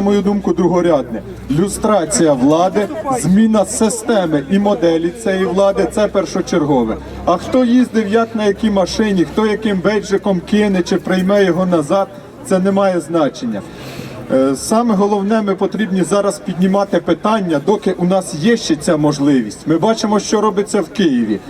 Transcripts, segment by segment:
на мою думку, другорядне. Люстрація влади, зміна системи і моделі цієї влади це першочергове. А хто їздив як на якій машині, хто яким бейджиком кине чи прийме його назад, це не має значення. Е, Саме головне, ми потрібні зараз піднімати питання, доки у нас є ще ця можливість. Ми бачимо, що робиться в Києві.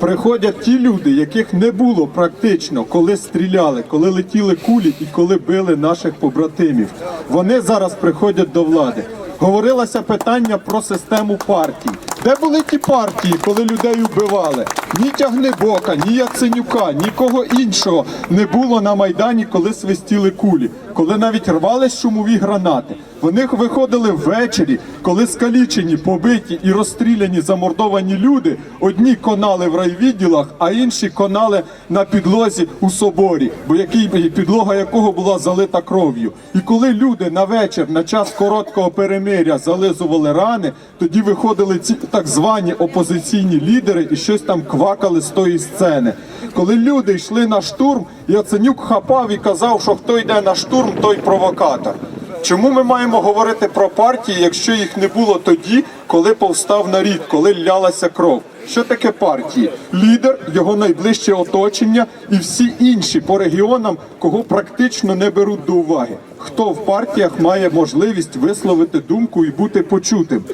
Приходять ті люди, яких не було практично, коли стріляли, коли летіли кулі і коли били наших побратимів. Вони зараз приходять до влади. Говорилося питання про систему партій. Де були ті партії, коли людей вбивали? Ні Тягнебока, ні Яценюка, нікого іншого не було на Майдані, коли свистіли кулі, коли навіть рвались шумові гранати. Вони виходили ввечері, коли скалічені, побиті і розстріляні замордовані люди одні конали в райвідділах, а інші конали на підлозі у соборі, бо який підлога якого була залита кров'ю. І коли люди на вечір, на час короткого перемиря зализували рани, тоді виходили ці так звані опозиційні лідери і щось там квакали з тої сцени. Коли люди йшли на штурм, Яценюк хапав і казав, що хто йде на штурм, той провокатор. Чому ми маємо говорити про партії, якщо їх не було тоді, коли повстав нарід, коли лялася кров? Що таке партії? Лідер, його найближче оточення і всі інші по регіонам, кого практично не беруть до уваги. Хто в партіях має можливість висловити думку і бути почутим?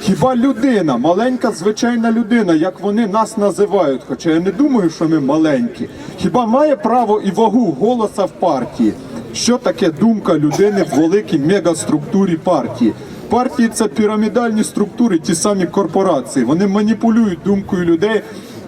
Хіба людина, маленька звичайна людина, як вони нас називають, хоча я не думаю, що ми маленькі, хіба має право і вагу голоса в партії? Що таке думка людини в великій мегаструктурі партії? Партії це пірамідальні структури, ті самі корпорації. Вони маніпулюють думкою людей,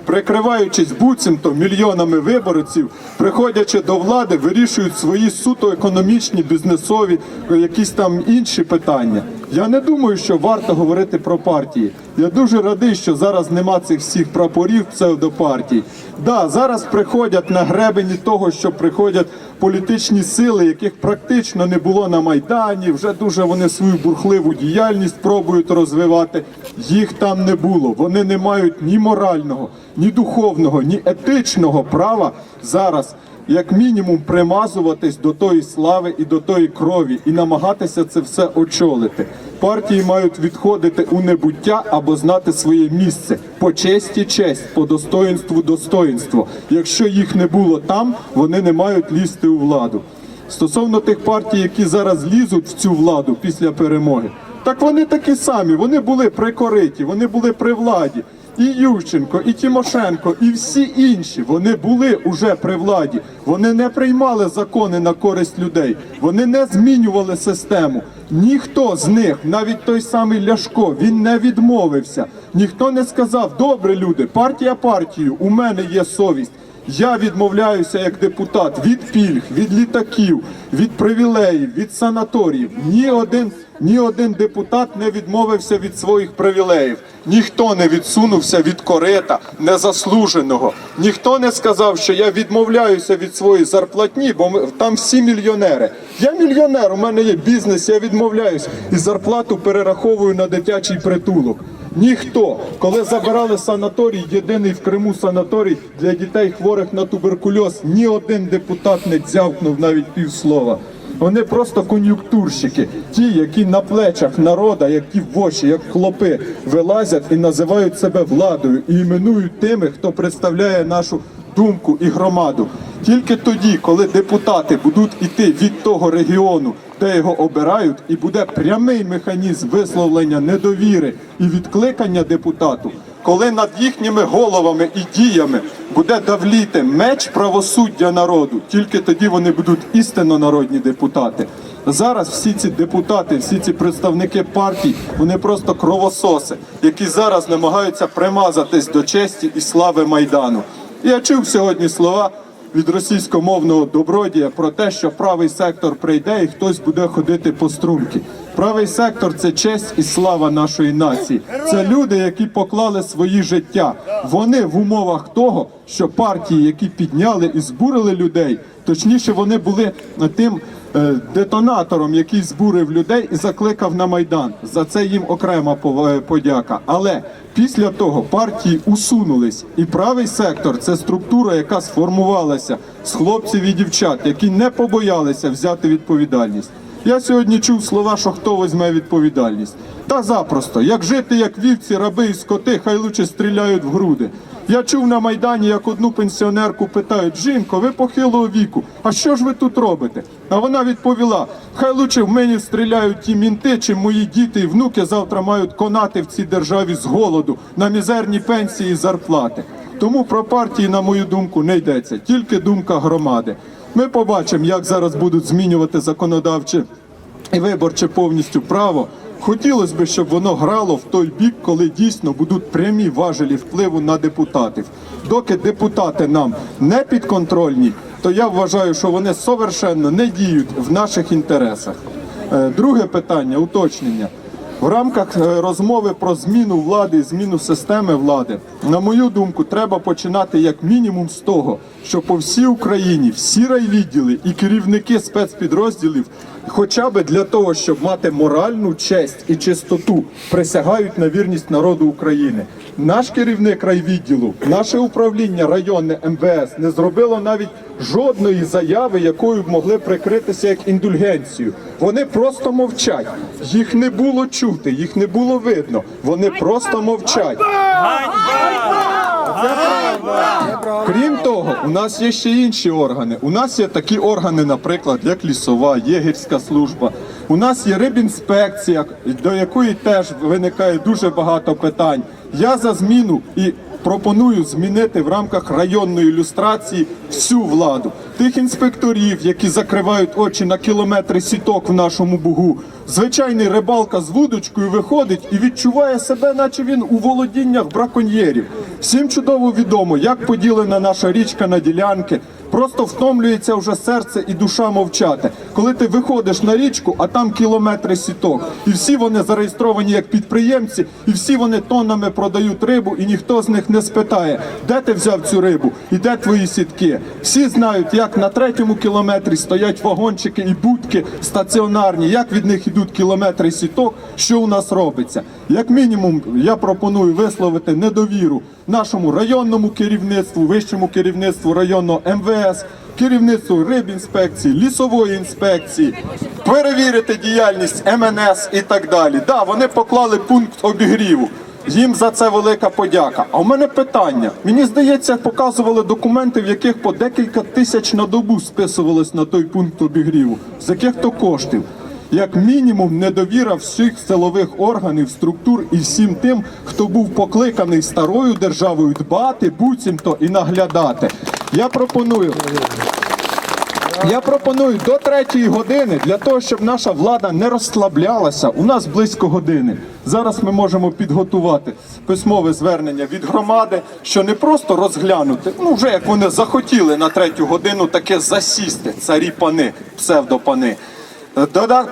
прикриваючись буцімто мільйонами виборців, приходячи до влади, вирішують свої суто економічні, бізнесові, якісь там інші питання. Я не думаю, що варто говорити про партії. Я дуже радий, що зараз нема цих всіх прапорів псевдопартій. Да, зараз приходять на гребені того, що приходять політичні сили, яких практично не було на майдані. Вже дуже вони свою бурхливу діяльність пробують розвивати. Їх там не було. Вони не мають ні морального, ні духовного, ні етичного права зараз. Як мінімум примазуватись до тої слави і до тої крові і намагатися це все очолити. Партії мають відходити у небуття або знати своє місце по честі честь, по достоїнству достоїнство. Якщо їх не було там, вони не мають лізти у владу. Стосовно тих партій, які зараз лізуть в цю владу після перемоги, так вони такі самі. Вони були при кориті, вони були при владі. І Ющенко, і Тимошенко, і всі інші вони були уже при владі. Вони не приймали закони на користь людей. Вони не змінювали систему. Ніхто з них, навіть той самий Ляшко, він не відмовився. Ніхто не сказав: добре, люди, партія партію, у мене є совість. Я відмовляюся як депутат від пільг, від літаків, від привілеїв, від санаторіїв. Ні один, ні один депутат не відмовився від своїх привілеїв. Ніхто не відсунувся від корита незаслуженого. Ніхто не сказав, що я відмовляюся від своєї зарплатні, бо ми, там всі мільйонери. Я мільйонер, у мене є бізнес, я відмовляюсь і зарплату перераховую на дитячий притулок. Ніхто, коли забирали санаторій, єдиний в Криму санаторій для дітей хворих на туберкульоз, ні один депутат не дзявкнув навіть півслова. Вони просто кон'юнктурщики, ті, які на плечах народа, які воші, як хлопи, вилазять і називають себе владою і іменують тими, хто представляє нашу думку і громаду. Тільки тоді, коли депутати будуть іти від того регіону, де його обирають, і буде прямий механізм висловлення недовіри і відкликання депутату, коли над їхніми головами і діями буде давліти меч правосуддя народу, тільки тоді вони будуть істинно народні депутати. Зараз всі ці депутати, всі ці представники партій, вони просто кровососи, які зараз намагаються примазатись до честі і слави майдану. Я чув сьогодні слова від російськомовного добродія про те, що правий сектор прийде і хтось буде ходити по струнки. Правий сектор це честь і слава нашої нації. Це люди, які поклали свої життя. Вони в умовах того, що партії, які підняли і збурили людей, точніше, вони були тим детонатором, який збурив людей і закликав на майдан. За це їм окрема е, подяка. Але після того партії усунулись, і правий сектор це структура, яка сформувалася з хлопців і дівчат, які не побоялися взяти відповідальність. Я сьогодні чув слова, що хто візьме відповідальність. Та запросто, як жити, як вівці, раби і скоти, хай лучше стріляють в груди. Я чув на Майдані, як одну пенсіонерку питають: жінко, ви похилого віку, а що ж ви тут робите? А вона відповіла: хай лучше в мені стріляють ті мінти, чим мої діти і внуки завтра мають конати в цій державі з голоду на мізерні пенсії і зарплати. Тому про партії, на мою думку, не йдеться, тільки думка громади. Ми побачимо, як зараз будуть змінювати законодавче і виборче повністю право. Хотілося б, щоб воно грало в той бік, коли дійсно будуть прямі важелі впливу на депутатів. Доки депутати нам не підконтрольні, то я вважаю, що вони совершенно не діють в наших інтересах. Е, Друге питання, уточнення. В рамках е, розмови про зміну влади, зміну системи влади, на мою думку, треба починати як мінімум з того, що по всій Україні всі райвідділи і керівники спецпідрозділів, хоча б для того, щоб мати моральну честь і чистоту, присягають на вірність народу України. Наш керівник райвідділу, наше управління районне МВС не зробило навіть жодної заяви, якою б могли прикритися як індульгенцію. Вони просто мовчать. Їх не було чути, їх не було видно. Вони просто мовчать. Крім того, у нас є ще інші органи. У нас є такі органи, наприклад, як лісова, єгерська служба. У нас є рибінспекція, до якої теж виникає дуже багато питань. Я за зміну і пропоную змінити в рамках районної ілюстрації всю владу. Тих інспекторів, які закривають очі на кілометри сіток в нашому бугу. Звичайний рибалка з вудочкою виходить і відчуває себе, наче він у володіннях браконьєрів. Всім чудово відомо, як поділена наша річка на ділянки. Просто втомлюється вже серце і душа мовчати. Коли ти виходиш на річку, а там кілометри сіток, і всі вони зареєстровані як підприємці, і всі вони тоннами продають рибу, і ніхто з них не спитає, де ти взяв цю рибу і де твої сітки. Всі знають, як на третьому кілометрі стоять вагончики і будки стаціонарні, як від них ідуть кілометри сіток, що у нас робиться. Як мінімум, я пропоную висловити недовіру нашому районному керівництву, вищому керівництву районного МВС, керівництву рибінспекції, лісової інспекції, перевірити діяльність МНС і так далі. Да, вони поклали пункт обігріву. Їм за це велика подяка. А у мене питання. Мені здається, показували документи, в яких по декілька тисяч на добу списувалось на той пункт обігріву. З яких то коштів? Як мінімум, недовіра всіх силових органів, структур і всім тим, хто був покликаний старою державою дбати, буцімто і наглядати. Я пропоную. Я пропоную до третьої години для того, щоб наша влада не розслаблялася. У нас близько години. Зараз ми можемо підготувати письмове звернення від громади, що не просто розглянути, ну вже як вони захотіли на третю годину таке засісти, царі пани, псевдопани.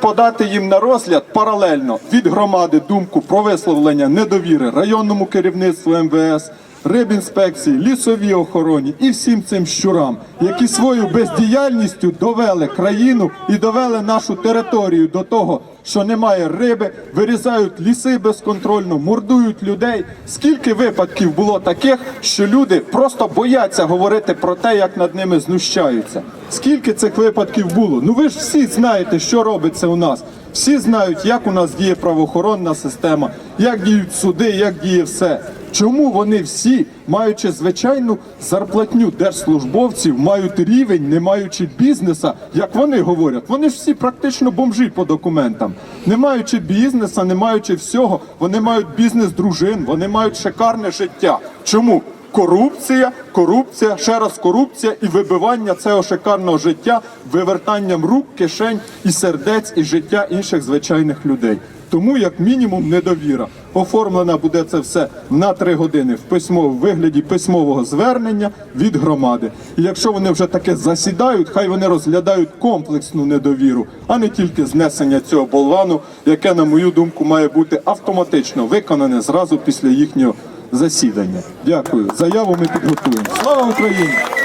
Подати їм на розгляд паралельно від громади думку про висловлення недовіри районному керівництву МВС, рибінспекції, лісовій охороні і всім цим щурам, які свою бездіяльністю довели країну і довели нашу територію до того, що немає риби, вирізають ліси безконтрольно, мордують людей. Скільки випадків було таких, що люди просто бояться говорити про те, як над ними знущаються? Скільки цих випадків було? Ну ви ж всі знаєте, що робиться у нас. Всі знають, як у нас діє правоохоронна система, як діють суди, як діє все. Чому вони всі, маючи звичайну зарплатню держслужбовців, мають рівень, не маючи бізнеса, як вони говорять? Вони ж всі практично бомжі по документам. Не маючи бізнеса, не маючи всього, вони мають бізнес дружин, вони мають шикарне життя. Чому? Корупція, корупція, ще раз корупція і вибивання цього шикарного життя вивертанням рук, кишень і сердець і життя інших звичайних людей. Тому, як мінімум, недовіра. Оформлена буде це все на три години в письмо в вигляді письмового звернення від громади. І якщо вони вже таке засідають, хай вони розглядають комплексну недовіру, а не тільки знесення цього болвану, яке, на мою думку, має бути автоматично виконане зразу після їхнього засідання. Дякую. Заяву ми підготуємо. Слава Україні!